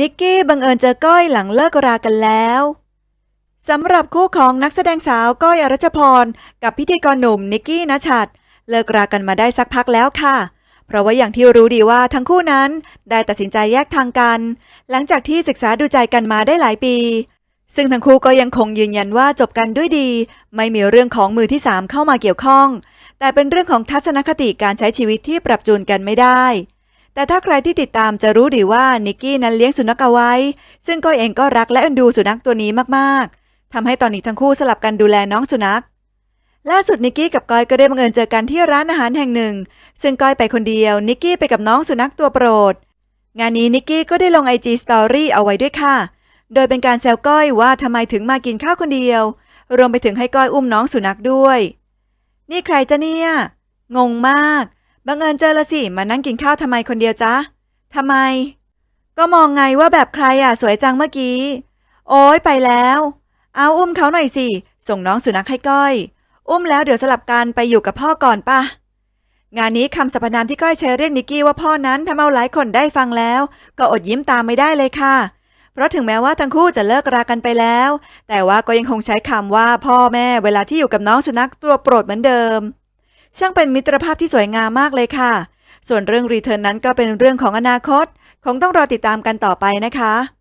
นิกกี้บังเอิญเจอก้อยหลังเลิกรากันแล้วสำหรับคู่ของนักแสดงสาวก้อยอรัชพร กับพิธีกรหนุ่มนิกกี้นชัดเลิกรากันมาได้สักพักแล้วค่ะ เพราะว่าอย่างที่รู้ดีว่าทั้งคู่นั้นได้ตัดสินใจแยกทางกัน หลังจากที่ศึกษาดูใจกันมาได้หลายปี ซึ่งทั้งคู่ก็ยังคงยืนยันว่าจบกันด้วยดี ไม่มีเรื่องของมือที่สามเข้ามาเกี่ยวข้อง แต่เป็นเรื่องของทัศนคติการใช้ชีวิตที่ปรับจูนกันไม่ได้ แต่ถ้าใครที่ติดตามจะรู้ดีว่านิกกี้นั้นเลี้ยงสุนัขเอาไว้ ซึ่งก้อยเองก็รักและเอ็นดูสุนัขตัวนี้มากๆทำให้ตอนนี้ทั้งคู่สลับกันดูแลน้องสุนัข ล่าสุดนิกกี้กับก้อยก็ได้บังเอิญเจอกันที่ร้านอาหารแห่งหนึ่ง ซึ่งก้อยไปคนเดียว นิกกี้ไปกับน้องสุนัขตัวโปรด งานนี้นิกกี้ก็ได้ลงไอจีสตอรี่เอาไว้ด้วยค่ะ โดยเป็นการแซวก้อยว่าทำไมถึงมากินข้าวคนเดียว รวมไปถึงให้ก้อยอุ้มน้องสุนัขด้วย นี่ใครจะเนี่ย งงมาก บังเอิญเจอละสิ มานั่งกินข้าวทำไมคนเดียวจ๊ะทำไม ก็มองไงว่าแบบใครอะ สวยจังเมื่อกี้ โอ้ยไปแล้ว เอาอุ้มเขาหน่อยสิ ส่งน้องสุนัขให้ก้อย อุ้มแล้วเดี๋ยวสลับกันไปอยู่กับพ่อก่อนป่ะ งานนี้คำสรรพนามที่ก้อยใช้เรียกนิกกี้ว่าพ่อนั้นทำเอาหลายคนได้ฟังแล้ว ก็อดยิ้มตามไม่ได้เลยค่ะเพราะถึงแม้ว่าทั้งคู่จะเลิกรากันไปแล้ว แต่ว่าก็ยังคงใช้คำว่าพ่อแม่เวลาที่อยู่กับน้องสุนัขตัวโปรดเหมือนเดิม ช่างเป็นมิตรภาพที่สวยงามมากเลยค่ะ ส่วนเรื่องรีเทิร์นนั้นก็เป็นเรื่องของอนาคต คงต้องรอติดตามกันต่อไปนะคะ